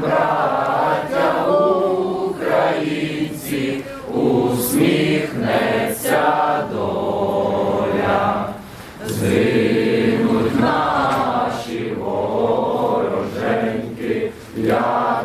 браття українці, усміхнеться доля, зимуть наші вороженьки, як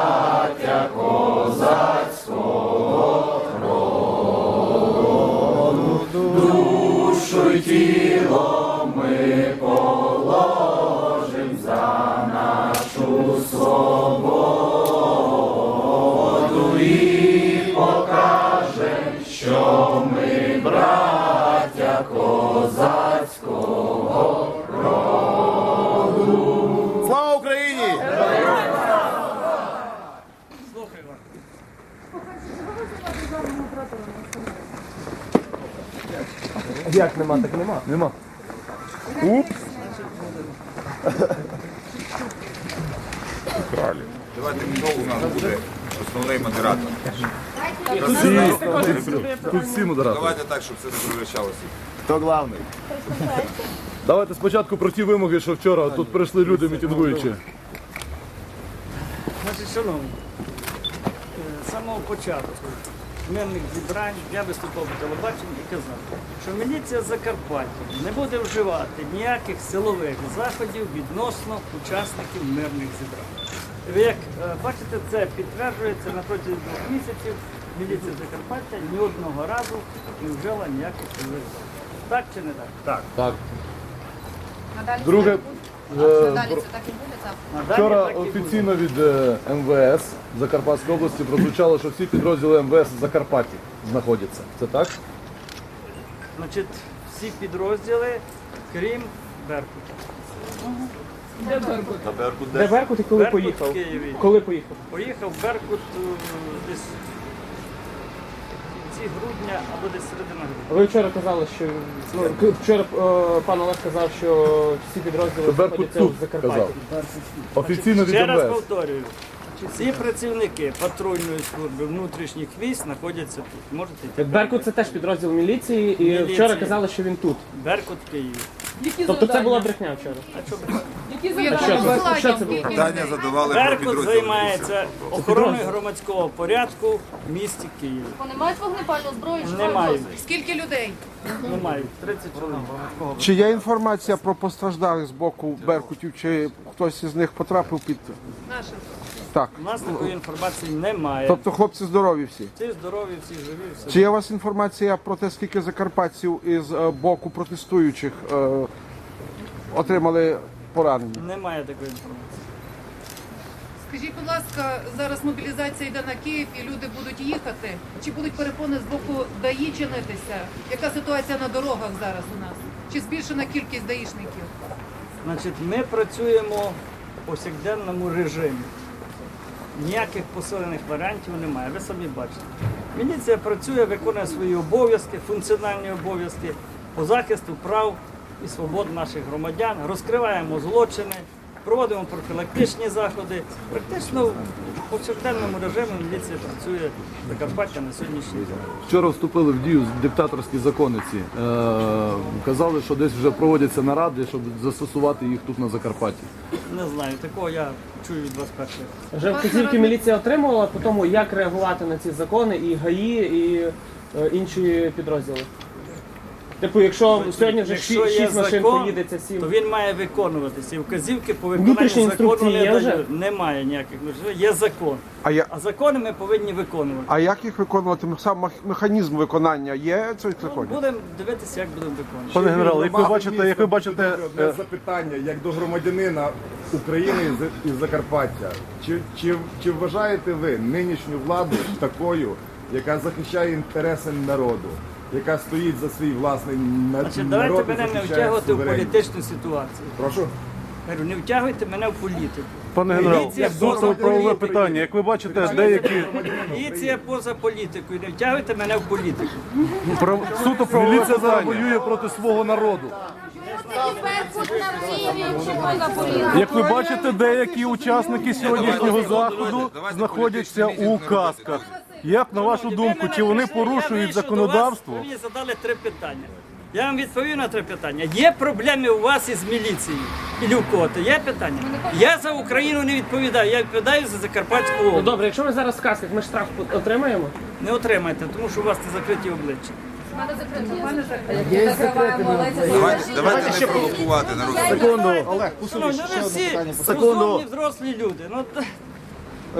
Як нема, так нема. Нема. Давайте хто у нас буде основний модератор. Тут всі модератори. Давайте так, щоб це не превращалося. Хто главний? Давайте спочатку про ті вимоги, що вчора тут прийшли люди мітингуючі. Значить, шановні, е, з самого початку мирних зібрань я виступав по телебаченню і казав, що міліція Закарпаття не буде вживати ніяких силових заходів відносно учасників мирних зібрань. Ви як е, бачите, це підтверджується на протязі двох місяців. Міліція Закарпаття ні одного разу не вжила ніяких силових заходів. Так чи не так? Так. Так. Друге, е, Вчора офіційно від е, МВС Закарпатської області прозвучало, що всі підрозділи МВС в Закарпатті знаходяться. Це так? Значить, всі підрозділи, крім Беркута. Де Беркут і коли Беркут поїхав? в Києві. Коли поїхав? Поїхав Беркут е, десь в кінці грудня або десь середина грудня. Ви вчора казали, що ну, вчора е, пан Олег казав, що всі підрозділи Що Беркут знаходяться тут в Закарпатті. казав. Офіційно від Ще раз МВС. повторюю. Всі працівники патрульної служби внутрішніх військ знаходяться тут. Можете йти. Беркут це теж підрозділ міліції, і Міліції. вчора казали, що він тут. Беркут в Тобто це була брехня вчора. А що це? Що це було? Питання задавали про Беркут підрозділи. займається охороною громадського порядку в місті Києві. Вони мають вогнепальну зброю? Що Не мають. носять? Скільки людей? Немає 30 чоловік. Чи є інформація про постраждалих з боку Беркутів, чи хтось із них потрапив під. Наші. Так. У нас такої інформації немає. Тобто хлопці здорові всі. Всі здорові, всі живі, все Чи є у вас інформація про те, скільки закарпатців із е, боку протестуючих е, отримали поранення? немає такої інформації. Скажіть, будь ласка, зараз мобілізація йде на Київ і люди будуть їхати. Чи будуть перепони з боку ДАІ чинитися? Яка ситуація на дорогах зараз у нас? Чи збільшена кількість даїшників? Значить, ми працюємо в повсякденному режимі. Ніяких посилених варіантів немає. Ви самі бачите. Міліція працює, виконує свої обов'язки, функціональні обов'язки по захисту прав і свобод наших громадян, розкриваємо злочини, проводимо профілактичні заходи. Практично в повсякденному режимі міліція працює в Закарпаття на сьогоднішній день. Вчора вступили в дію диктаторські закони ці. Е, казали, що десь вже проводяться наради, щоб застосувати їх тут на Закарпатті. Не знаю, такого я чую від вас перших. Вже вказівки міліція отримувала по тому, як реагувати на ці закони, і ГАІ, і е, інші підрозділи. Типу, якщо сьогодні вже Якщо ші- є шість машин закон, поїдеться, сім. то він має виконуватися. І вказівки по виконанню Внутрішні закону інструкції не є вже? дають. Немає ніяких. Ну, Є закон. А, я, А закони ми повинні виконувати. а як їх виконувати? Сам механізм виконання є цих Ну, законів? будемо дивитися, як будемо виконувати. Пане генерале, як ви бачите, як ви бачите, одне запитання як до громадянина України з- із Закарпаття. Чи, чи, чи вважаєте ви нинішню владу такою, яка захищає інтереси народу, яка стоїть за свій власний Значить, народ давайте мене не втягувати в політичну ситуацію. Прошу. Говорю, не втягуйте мене в політику. Пане генерал, суто поза правове політикою. питання. Як ви бачите, деякі Поліція поза політикою. Не втягуйте мене в політику. прав... суто правове Міліція зараз питання. воює проти свого народу. Як ви бачите, деякі учасники сьогоднішнього заходу знаходяться у касках. Як на вашу думку, чи вони порушують законодавство? Ви мені задали три питання. Я вам відповів на три питання. Є проблеми у вас із міліцією? І у кого-то? Є питання? Я за Україну не відповідаю, я відповідаю за Закарпатську Ну область. добре, якщо ми зараз в касках, ми штраф отримаємо? Не отримайте, тому що у вас це закриті обличчя. Давайте, давайте не провокувати народ. Шановні, ну, ви всі розумні, взрослі люди. Ну, та-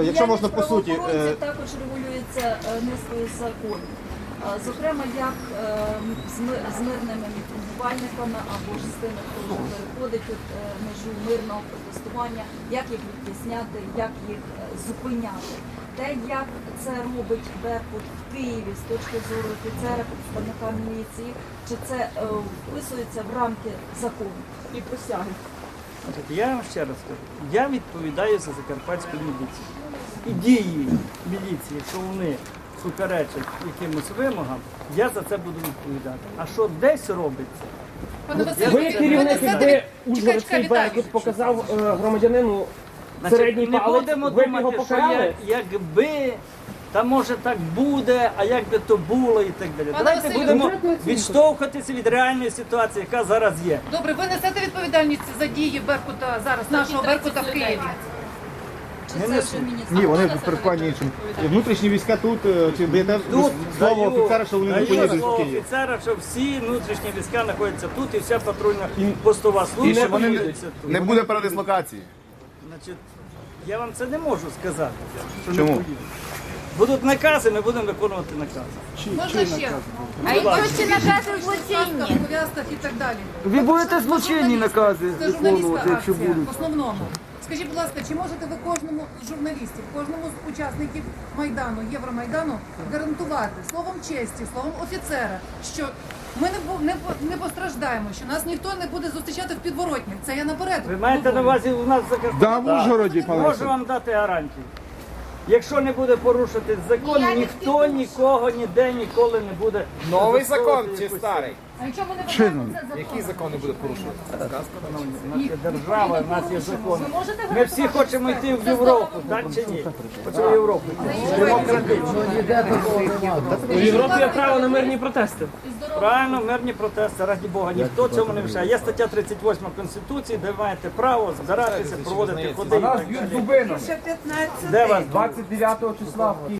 Якщо можна по суті, також регулюється е, низкою законів. Е, Зокрема, як е, з мирними мітингувальниками або ж з тими, хто вже переходить е, межу мирного протестування, як їх відтісняти, як їх е, зупиняти. Те, як це робить Беркут в Києві з точки зору офіцера, представника міліції, чи це е, вписується в рамки закону і присяги? Я вам ще раз скажу, я відповідаю за закарпатську міліцію. І дії міліції, якщо вони суперечать якимось вимогам, я за це буду відповідати. А що десь робиться? Пане Ви керівник, якби Ужгородський. Беркут показав е, громадянину Значить, середній не палець, будемо ви б його думати, що покарали? якби, та може так буде, а як би то було і так далі. Давайте Василю, будемо конкретно оцінку. відштовхуватися від реальної ситуації, яка зараз є. Добре, ви несете відповідальність за дії Беркута зараз, нашого Беркута в Києві. Чи це вже міністр? Ні, вони в перебуванні іншим. Внутрішні війська тут, е, чи даєте Тут слово даю- офіцера, що вони не даю поїдуть слово в Київ? офіцера, що всі внутрішні війська знаходяться тут і вся патрульна постова служба вони не- знаходиться тут. Не буде передислокації. Значить, я вам це не можу сказати. Що Чому? Не поїду. Будуть накази, ми будемо виконувати накази. Можна ще? А якщо ці накази В злочинні? пов'язках і так далі. Ви будете злочинні накази Це журналістська акція, в основному. Скажіть, будь ласка, чи можете ви кожному з журналістів, кожному з учасників Майдану, Євромайдану гарантувати словом честі, словом офіцера, що ми не, не, не постраждаємо, що нас ніхто не буде зустрічати в підворотні. Це я наперед. Ви маєте на увазі у нас в Да, в Ужгороді, пане Можу вам дати гарантію. Якщо не буде порушити закон, ніхто нікого ніде ніколи не буде. Новий закон чи старий? А якщо ми не виконуємо це закон? Які закони буде порушувати? У нас є держава, у нас є закони. Ми всі хочемо йти в Європу, так чи ні? Хочемо в Європу. У Європі є право на мирні протести. Правильно, мирні протести, раді Бога, ніхто цьому не мішає. Є стаття 38 Конституції, де маєте право збиратися, проводити ходи. і так далі. Де вас? 29 числа в